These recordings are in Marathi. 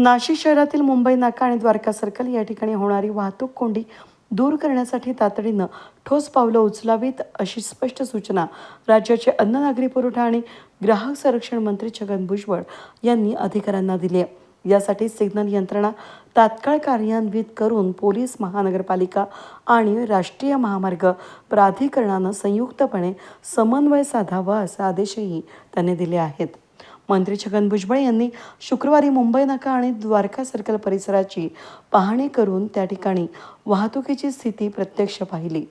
नाशिक शहरातील मुंबई नाका आणि द्वारका सर्कल या ठिकाणी होणारी वाहतूक कोंडी दूर करण्यासाठी तातडीनं ठोस पावलं उचलावीत अशी स्पष्ट सूचना राज्याचे अन्न नागरी पुरवठा आणि ग्राहक संरक्षण मंत्री छगन भुजबळ यांनी अधिकाऱ्यांना दिली आहे. यासाठी सिग्नल यंत्रणा तात्काळ कार्यान्वित करून पोलीस महानगरपालिका आणि राष्ट्रीय महामार्ग प्राधिकरणानं संयुक्तपणे समन्वय साधावा असे आदेशही त्यांनी दिले आहेत. मंत्री छगन भुजबळ यांनी शुक्रवारी मुंबई नाका आणि द्वारका सर्कल परिसराची पाहणी करून त्या ठिकाणी वाहतुकीची स्थिती प्रत्यक्ष पाहिली.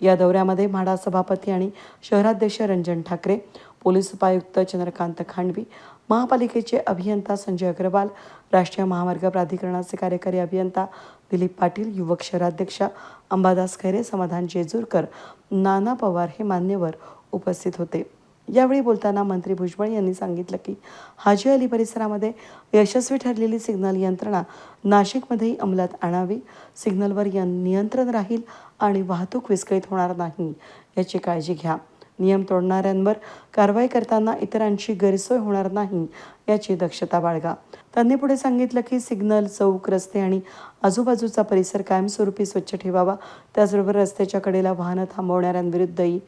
या दौऱ्यामध्ये म्हाडा सभापती आणि शहराध्यक्ष रंजन ठाकरे पोलीस उपायुक्त चंद्रकांत खांडवी महापालिकेचे अभियंता संजय अग्रवाल राष्ट्रीय महामार्ग प्राधिकरणाचे कार्यकारी अभियंता दिलीप पाटील युवक शहराध्यक्षा अंबादास खैरे समाधान जेजूरकर नाना पवार हे मान्यवर उपस्थित होते. यावेळी बोलताना मंत्री भुजबळ यांनी सांगितलं की हाजी अली परिसरामध्ये यशस्वी ठरलेली सिग्नल यंत्रणा नाशिकमध्येही अंमलात आणावी सिग्नलवर नियंत्रण राहील आणि वाहतूक विस्कळीत होणार नाही याची काळजी घ्या. नियम तोडणाऱ्यांवर कारवाई करताना इतरांची गैरसोय होणार नाही याची दक्षता बाळगा. त्यांनी पुढे सांगितलं की सिग्नल चौक रस्ते आणि आजूबाजूचा परिसर कायमस्वरूपी स्वच्छ ठेवावा. त्याचबरोबर रस्त्याच्या कडेला वाहनं थांबवणाऱ्यांविरुद्धही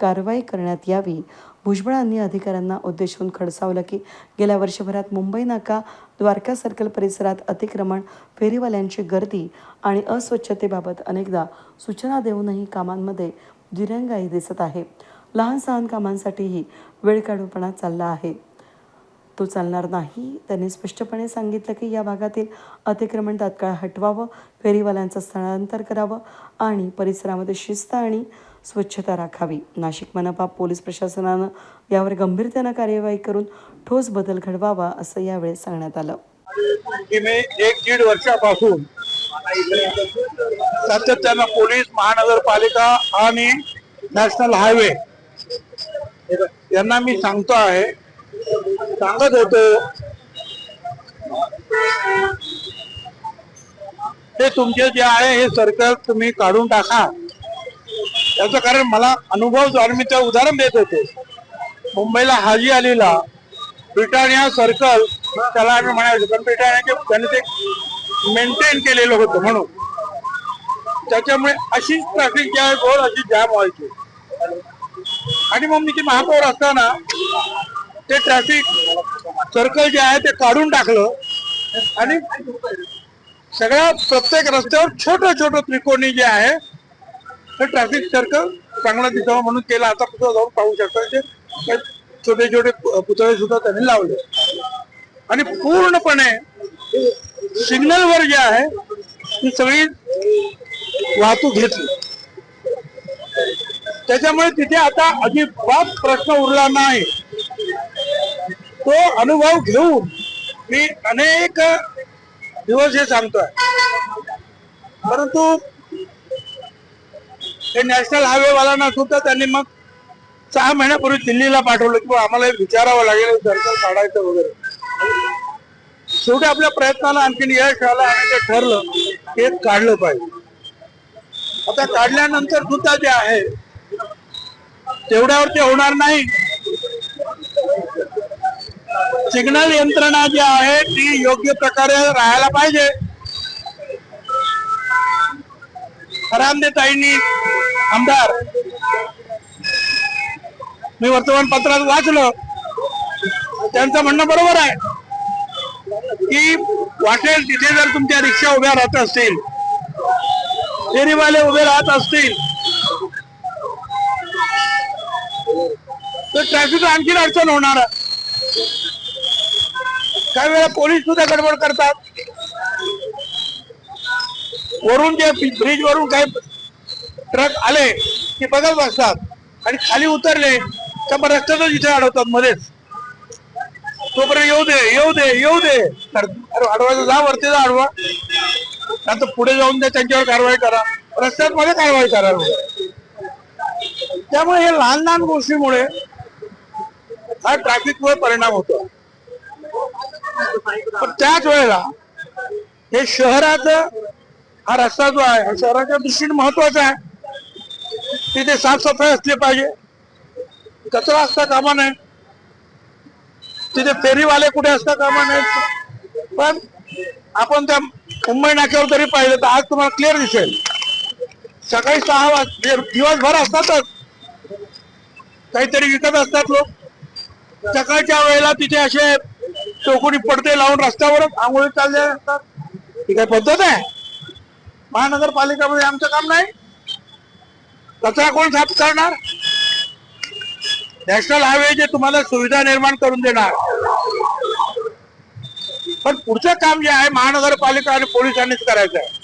कारवाई करण्यात यावी. भुजबळांनी अधिकाऱ्यांना उद्देशून खडसावलं की गेल्या वर्षभरात मुंबई नाका द्वारका सर्कल परिसरात अतिक्रमण फेरीवाल्यांची गर्दी आणि अस्वच्छतेबाबत अनेकदा सूचना देऊनही कामांमध्ये दिरंगाई दिसत आहे. लहान सहान कामांसाठीही वेळ काढूपणा चालला आहे. तो चालणार नाही. त्यांनी स्पष्टपणे सांगितलं की या भागातील अतिक्रमण तात्काळ हटवावं फेरीवाल्यांचं स्थलांतर करावं आणि परिसरामध्ये शिस्त आणि स्वच्छता राखावी. नाशिक मनपा पोलीस प्रशासनानं यावर गंभीरतेनं कार्यवाही करून ठोस बदल घडवावा असं यावेळी सांगण्यात आलं. एक दीड वर्षापासून सातत्यानं पोलीस महानगरपालिका आणि नॅशनल हायवे यांना मी सांगतो आहे. सांगत होतो. हे तुमचे जे आहे हे सर्कल तुम्ही काढून टाका. त्याचं कारण मला अनुभव जो मी ते उदाहरण देत होते. मुंबईला हाजी अलीला ब्रिटानिया सर्कल त्याला आम्ही म्हणायचो कारण ब्रिटानियाचे त्यांनी ते मेंटेन केलेलं होतं म्हणून. त्याच्यामुळे अशीच ट्रॅफिक जी आहे गोड अशी जाम व्हायची. आणि मग मी ते महापौर असताना ते ट्रॅफिक सर्कल जे आहे ते काढून टाकलं. आणि सगळ्या प्रत्येक रस्त्यावर छोटं छोटं त्रिकोणी जे आहे ते ट्रॅफिक सर्कल चांगला दिसावं म्हणून केलं. आता पुतळा जाऊन पाहू शकता छोटे छोटे पुतळे सुद्धा त्यांनी लावले. आणि पूर्णपणे सिग्नलवर जे आहे ती सगळी वाहतूक घेतली. त्याच्यामुळे तिथे आता अजिबात प्रश्न उरला नाही. तो अनुभव घेऊन मी अनेक दिवस हे सांगतोय. परंतु ते नॅशनल हायवे वाल्यांना सुद्धा त्यांनी मग सहा महिन्यापूर्वी दिल्लीला पाठवलं की आम्हाला विचारावं लागेल हे काढायचं वगैरे. शेवटी आपल्या प्रयत्नाला आणखीन यश आलं आणि ते ठरलं ते हे काढलं पाहिजे. आता काढल्यानंतर सुद्धा जे आहे तेवढ्यावरती होणार नाही. सिग्नल यंत्रणा जी आहे ती योग्य प्रकारे राहायला पाहिजे. ताईंनी आमदार मी वर्तमानपत्रात वाचलं. त्यांचं म्हणणं बरोबर आहे. की वाटेल तिथे जर तुमच्या रिक्षा उभ्या राहत असतील फेरीवाले उभे राहत असतील तर ट्रॅफिक आणखीन अडचण होणार काही वेळा पोलीस सुद्धा गडबड करतात. वरून जे ब्रिज वरून काही ट्रक आले की बघत बसतात आणि खाली उतरले तर मग रस्त्यातच इथे अडवतात मध्येच. तोपर्यंत येऊ दे येऊ दे येऊ दे. अरे अडवायचं जा वरती जा अडवा नंतर पुढे जाऊन द्या त्यांच्यावर कारवाई करा. रस्त्यात मध्ये कारवाई करा. त्यामुळे हे लहान लहान गोष्टीमुळे हा ट्रॅफिकवर परिणाम होतो. पण त्याच वेळेला हे शहराचं हा रस्ता जो आहे हा शहराच्या दृष्टीने महत्त्वाचा आहे. तिथे साफसफाई असली पाहिजे. कचरा असता कामा नये. तिथे फेरीवाले कुठे असता कामा नये. पण आपण त्या मुंबई नाक्यावर तरी पाहिलं तर आज तुम्हाला क्लिअर दिसेल. सकाळी सहा वाज दिवसभर असतातच. काहीतरी विकत असतात लोक. सकाळच्या वेळेला तिथे असे चौकोनी पडदे लावून रस्त्यावरच आंघोळी चालले असतात ही काय पद्धत आहे? महानगरपालिकामध्ये आमचं काम नाही? कचरा कोण साफ करणार? नॅशनल हायवे जे तुम्हाला सुविधा निर्माण करून देणार. पण पुढचं काम जे आहे महानगरपालिका आणि पोलिसांनीच करायचं आहे.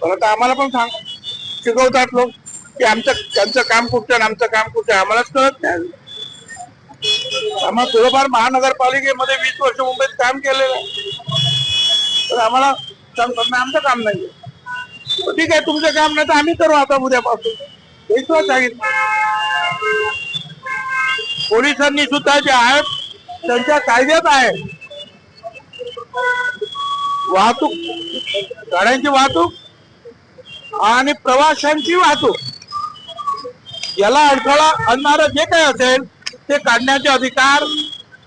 परत आम्हाला पण सांग शिकवतात लोक की आमचं त्यांचं काम कुठचं आणि आमचं काम कुठचं आम्हालाच कळत नाही. आम्हाला थोडंफार महानगरपालिकेमध्ये वीस वर्ष मुंबईत काम केलेलं आहे. तर आम्हाला सांगतात नाही आमचं काम नाही ठीक आहे तुमचं काम नाही तर आम्ही करू आता उद्यापासून हेच सांगितलं. पोलिसांनी सुद्धा जे आहे त्यांच्या कायद्यात आहे. वाहतूक गाड्यांची वाहतूक आणि प्रवाशांची वाहतूक. याला अडथळा आणणारं जे काही असेल ते काढण्याचे अधिकार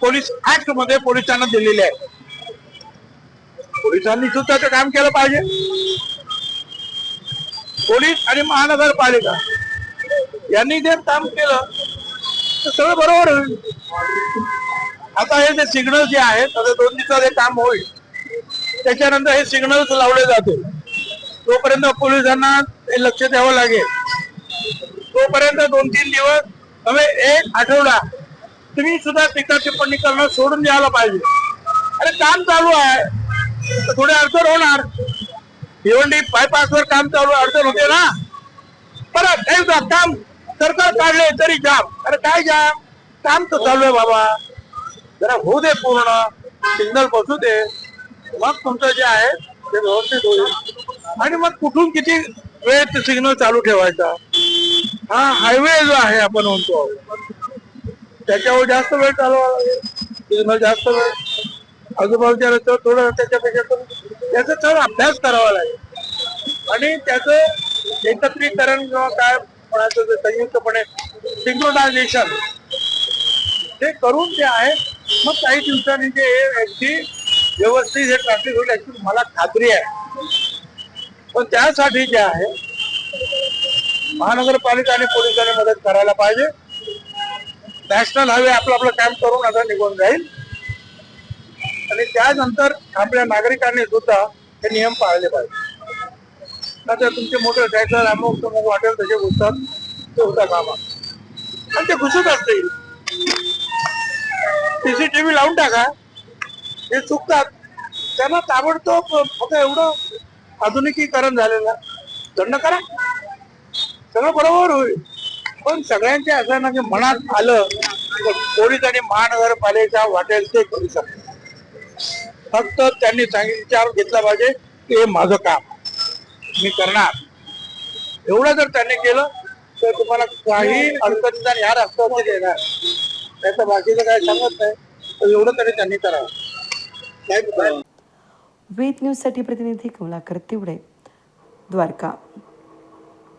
पोलीस ऍक्टमध्ये पोलिसांना दिलेले आहे पोलिसांनी सुद्धा ते काम केलं पाहिजे. पोलीस आणि महानगरपालिका यांनी जर काम केलं तर सगळं बरोबर होईल. आता हे जे सिग्नल जे आहेत आता दोन दिवसात हे काम होईल. त्याच्यानंतर हे सिग्नल्स लावले जातील. तोपर्यंत पोलिसांना हे लक्ष द्यावं लागेल. तोपर्यंत दोन तीन दिवस एक आठवडा. तुम्ही सुद्धा टीका टिप्पणी करणं सोडून द्यायला पाहिजे. अरे काम चालू आहे. तर थोडे अडचण होणार. भिवंडी बायपासवर काम चालू अडचण होते ना? परत एकदा काम सरकार काढले तरी जाम. अरे काय जाम? काम तर चालू आहे बाबा. जरा होऊ दे पूर्ण. सिग्नल बसू दे. मग तुमचं जे आहे ते व्यवस्थित होईल. आणि मग कुठून किती वेळ ते सिग्नल चालू ठेवायचा? हा हायवे जो आहे आपण म्हणतो. त्याच्यावर जास्त वेळ चालवा लागेल. जास्त वेळ. आजूबाजूच्या रस्त्यावर थोडं त्याच्यापेक्षा त्याचा याचा थोडा अभ्यास करावा लागेल. आणि त्याचं एकत्रीकरण किंवा काय म्हणायचं संयुक्तपणे सिंक्रोनायझेशन. ते करून ते आहे. मग काही दिवसांनी जे अगदी व्यवस्थित हे ट्रॅफिक होईल. याची मला खात्री आहे. पण त्यासाठी जे आहे महानगरपालिका आणि पोलिसांनी मदत करायला पाहिजे. नॅशनल हायवे आपलं आपलं काम करून आता निघून जाईल. आणि त्यानंतर आपल्या नागरिकांनी सुद्धा हे नियम पाळले पाहिजे. नंतर तुमचे मोठे ट्रॅक्टर अमुक तमुक वाटेल तसे घुसतात ते होता कामा. आणि ते घुसत असतील. सीसीटीव्ही लावून टाका. हे चुकतात. त्यांना ताबडतोब फक्त एवढं आधुनिकीकरण झालेलं. दंड करा. सगळं बरोबर होईल. पण सगळ्यांच्या असं ना मनात आलं तर पोलीस आणि महानगरपालिका वाटेल ते करू शकतात फक्त त्यांनी सांगितलं विचार घेतला पाहिजे की हे माझं काम मी करणार. एवढं जर त्यांनी केलं तर तुम्हाला काही अडचणीचा ह्या रस्त्यावरती येणार. त्याचं बाकीचं काय सांगत नाही. तर एवढं तरी त्यांनी करावं. काय करावं वेद न्यूजसाठी प्रतिनिधी कमलाकर तिवडे द्वारका.